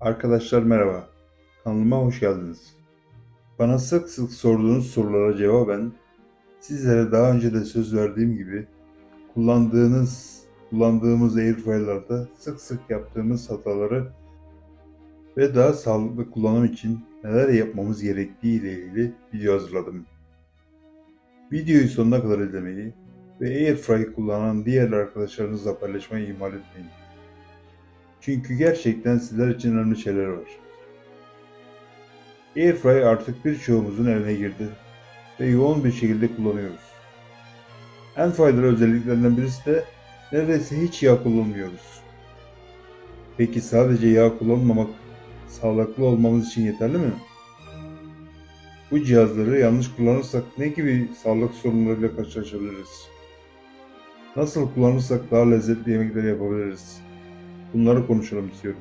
Arkadaşlar merhaba. Kanalıma hoş geldiniz. Bana sık sık sorduğunuz sorulara cevaben sizlere daha önce de söz verdiğim gibi kullandığınız kullandığımız Airfryer'larda sık sık yaptığımız hataları ve daha sağlıklı kullanım için neler yapmamız gerektiği ile ilgili video hazırladım. Videoyu sonuna kadar izlemeyi ve Airfryer kullanan diğer arkadaşlarınızla paylaşmayı ihmal etmeyin. Çünkü gerçekten sizler için önemli şeyler var. Airfryer artık birçoğumuzun evine girdi ve yoğun bir şekilde kullanıyoruz. En faydalı özelliklerinden birisi de neredeyse hiç yağ kullanmıyoruz. Peki sadece yağ kullanmamak sağlıklı olmamız için yeterli mi? Bu cihazları yanlış kullanırsak ne gibi sağlık sorunlarıyla karşılaşabiliriz? Nasıl kullanırsak daha lezzetli yemekler yapabiliriz? Bunları konuşalım istiyorum.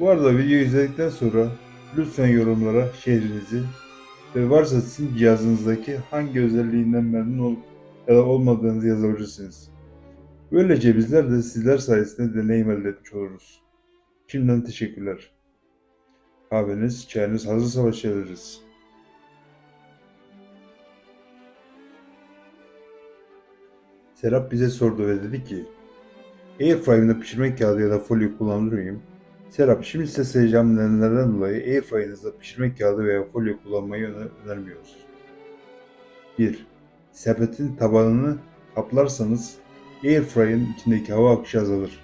Bu arada videoyu izledikten sonra lütfen yorumlara şehrinizi ve varsa sizin cihazınızdaki hangi özelliğinden memnun olup ya da olmadığınızı yazabilirsiniz. Böylece bizler de sizler sayesinde deneyim elde etmiş oluruz. Şimdiden teşekkürler. Kahveniz, çayınız hazırsa başlayabiliriz. Serap bize sordu ve dedi ki Airfryer'da pişirme kağıdı ya da folyo kullanır mıyım? Serap şimdi size sayacağım nedenlerden dolayı Airfryer'ınızda pişirme kağıdı veya folyo kullanmayı öner- önermiyoruz. 1. Sepetin tabanını kaplarsanız Airfryer'ın içindeki hava akışı azalır.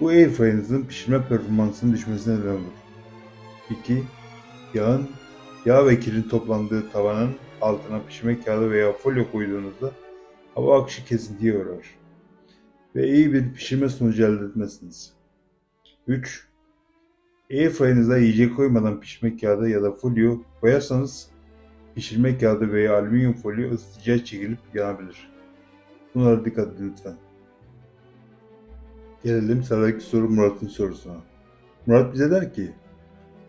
Bu Airfryer'ınızın pişirme performansının düşmesine neden olur. 2. Yağın, yağ ve kirin toplandığı tavanın altına pişirme kağıdı veya folyo koyduğunuzda hava akışı kesintiye uğrar ve iyi bir pişirme sonucu elde etmezsiniz. 3. Airfryer'ınıza yiyecek koymadan pişirme kağıdı ya da folyo koyarsanız pişirme kağıdı veya alüminyum folyo ısıtıcıya çekilip yanabilir. Bunlara dikkat edin lütfen. Gelelim sıradaki soru Murat'ın sorusuna. Murat bize der ki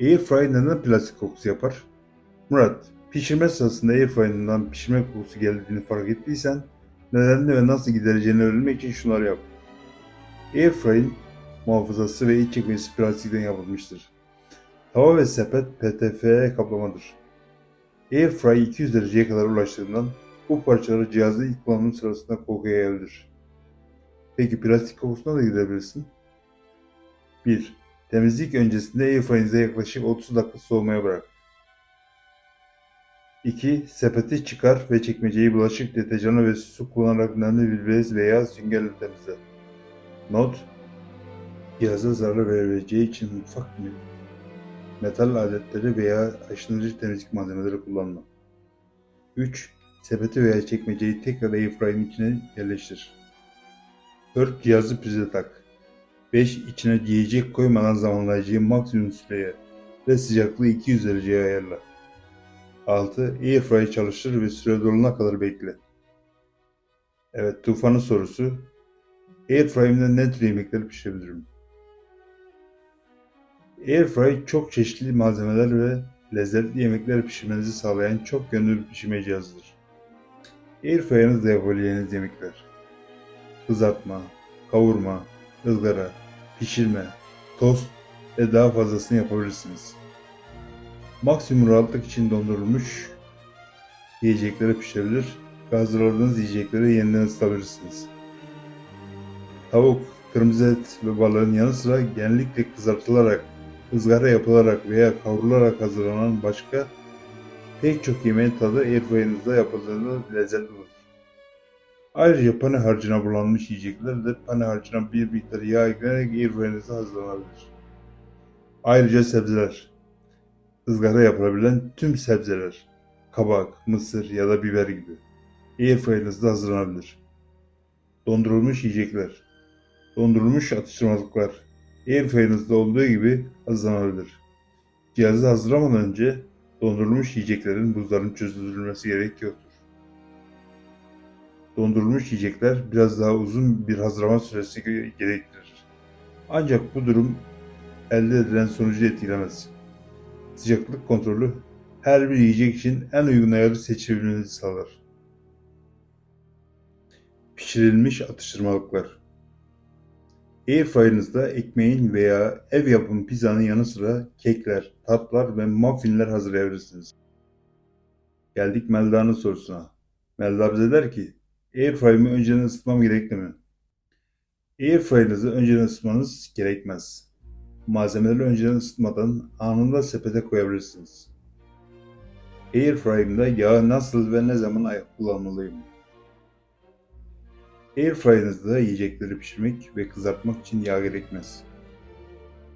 Airfryer neden plastik kokusu yapar? Murat, pişirme sırasında Airfryer'ından pişirme kokusu geldiğini fark ettiysen nedenini ve nasıl gidereceğini öğrenmek için şunları yap. Airfryer'in muhafazası ve iç çekmesi plastikten yapılmıştır. Tava ve sepet PTFE kaplamadır. Airfryer 200 dereceye kadar ulaştığından bu parçaları cihazda ilk kullanım sırasında kokuya yayabilir. Peki plastik kokusuna da gidebilirsin. 1. Temizlik öncesinde Airfryer'inize yaklaşık 30 dakika soğumaya bırak. 2. Sepeti çıkar ve çekmeceyi bulaşık deterjanı ve su kullanarak nemli bir bez veya süngerle temizle. Not Cihaza zarar verebileceği için mutfak metal aletleri veya aşınırıcı temizlik malzemeleri kullanma. 3. Sepeti veya çekmeceyi tekrar airfryer'in içine yerleştir. 4. Cihazı prize tak. 5. İçine yiyecek koymadan zamanlayıcıyı maksimum süreye ve sıcaklığı 200 dereceye ayarla. 6. Airfryer çalıştır ve süre dolana kadar bekle. Evet, Tufan'ın sorusu. Airfryer'imde ne tür yemekler pişirebilirim? Airfryer çok çeşitli malzemeler ve lezzetli yemekler pişirmenizi sağlayan çok yönlü bir pişirme cihazıdır. Airfryer'ınızda yapabileceğiniz yemekler. Kızartma, kavurma, ızgara, pişirme, tost ve daha fazlasını yapabilirsiniz. Maksimum rahatlık için dondurulmuş yiyecekleri pişirebilir ve hazırladığınız yiyecekleri yeniden ısıtabilirsiniz. Tavuk, kırmızı et ve balığın yanı sıra genellikle kızartılarak, ızgara yapılarak veya kavrularak hazırlanan başka pek çok yemeğin tadı airfryer'ınızda yapıldığında lezzetli olur. Ayrıca pane harcına bulanmış yiyecekler de pane harcına bir miktar yağ ekleyerek airfryer'ınızda hazırlanabilir. Ayrıca sebzeler, ızgara yapılabilen tüm sebzeler, kabak, mısır ya da biber gibi airfryer'ınızda hazırlanabilir. Dondurulmuş yiyecekler, dondurulmuş atıştırmalıklar airfryer'ınızda olduğu gibi hazırlanabilir. Cihazı hazırlamadan önce dondurulmuş yiyeceklerin buzların çözülmesi gerek yoktur. Dondurulmuş yiyecekler biraz daha uzun bir hazırlama süresi ge- gerektirir. Ancak bu durum elde edilen sonucu etkilemez. Sıcaklık kontrolü her bir yiyecek için en uygun ayarı seçebilmenizi sağlar. Pişirilmiş atıştırmalıklar Airfryer'ınızda ekmeğin veya ev yapımı pizzanın yanı sıra kekler, tatlar ve muffinler hazırlayabilirsiniz. Geldik Melda'nın sorusuna. Melda bize der ki, Airfryer'ımı önceden ısıtmam gerekli mi? Airfryer'ınızı önceden ısıtmanız gerekmez. Malzemeleri önceden ısıtmadan anında sepete koyabilirsiniz. Airfryer'ımda yağı nasıl ve ne zaman kullanmalıyım? Airfryer'ınızda yiyecekleri pişirmek ve kızartmak için yağ gerekmez.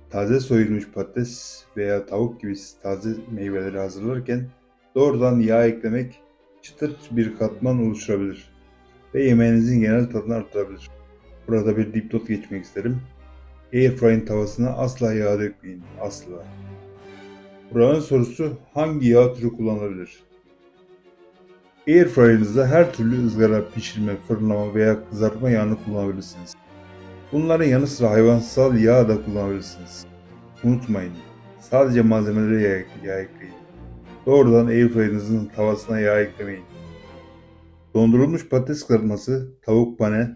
Taze soyulmuş patates veya tavuk gibi taze meyveleri hazırlarken doğrudan yağ eklemek çıtır bir katman oluşturabilir ve yemeğinizin genel tadını artırabilir. Burada bir dipnot geçmek isterim. Airfryer'ın tavasına asla yağ dökmeyin. Asla. Buranın sorusu hangi yağ türü kullanılabilir? Airfryer'ınızda her türlü ızgara, pişirme, fırınlama veya kızartma yağını kullanabilirsiniz. Bunların yanı sıra hayvansal yağ da kullanabilirsiniz. Unutmayın, sadece malzemelere yağ, yağ ekleyin. Doğrudan Airfryer'ınızın tavasına yağ eklemeyin. Dondurulmuş patates kızartması, tavuk pane,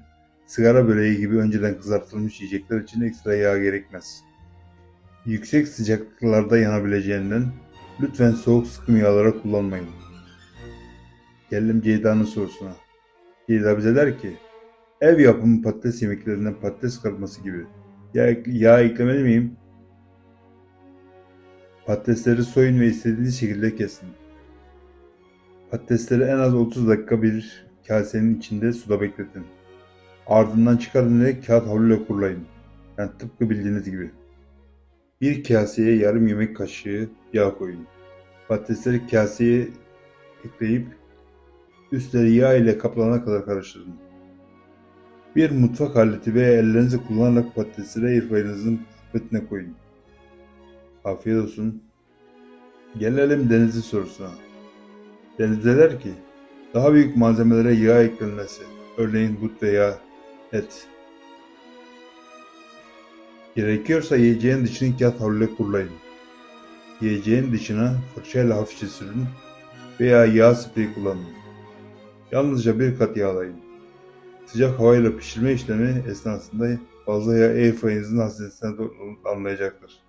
sigara böreği gibi önceden kızartılmış yiyecekler için ekstra yağ gerekmez. Yüksek sıcaklıklarda yanabileceğinden lütfen soğuk sıkım yağlara kullanmayın. Geldim Ceyda'nın sorusuna. Ceyda bize der ki, ev yapımı patates yemeklerinden patates kızartması gibi yağ, yağ eklemeli miyim? Patatesleri soyun ve istediğiniz şekilde kesin. Patatesleri en az 30 dakika bir kasenin içinde suda bekletin. Ardından çıkarın ve kağıt havluyla kurulayın. Yani tıpkı bildiğiniz gibi. Bir kaseye yarım yemek kaşığı yağ koyun. Patatesleri kaseye ekleyip üstleri yağ ile kaplana kadar karıştırın. Bir mutfak aleti veya ellerinizi kullanarak patatesleri airfryer'ınızın kısmetine koyun. Afiyet olsun. Gelelim Denizli sorusuna. Denizli der ki, daha büyük malzemelere yağ eklenmesi, örneğin but veya et. Gerekiyorsa yiyeceğin dışını kağıt havluyla kurulayın. Yiyeceğin dışına fırçayla hafifçe sürün veya yağ spreyi kullanın. Yalnızca bir kat yağlayın. Sıcak havayla pişirme işlemi esnasında fazla yağ airfryerinizin doğru anlayacaktır.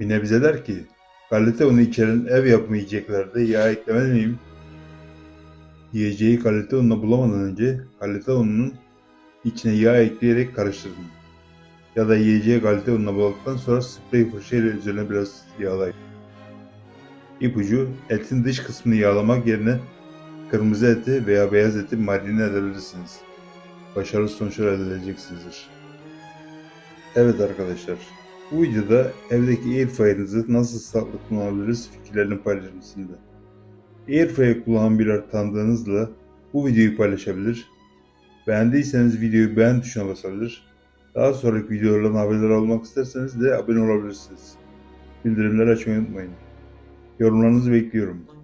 Yine bize der ki, galeta unu içeren ev yapımı yiyeceklerde yağ eklemeli miyim? Yiyeceği galeta ununa bulamadan önce galeta ununun içine yağ ekleyerek karıştırın. Ya da yiyeceği galeta ununa buladıktan sonra sprey fırçayla üzerine biraz yağlayın. İpucu, etin dış kısmını yağlamak yerine kırmızı eti veya beyaz eti marine edebilirsiniz. Başarılı sonuçlar elde edeceksinizdir. Evet arkadaşlar, bu videoda evdeki airfryer'ınızı nasıl sağlıklı kullanabiliriz fikirlerini paylaşım sizinle. Airfryer kullanan bir tanıdığınızla bu videoyu paylaşabilir. Beğendiyseniz videoyu beğen tuşuna basabilir. Daha sonraki videolardan haberdar olmak isterseniz de abone olabilirsiniz. Bildirimleri açmayı unutmayın. Yorumlarınızı bekliyorum.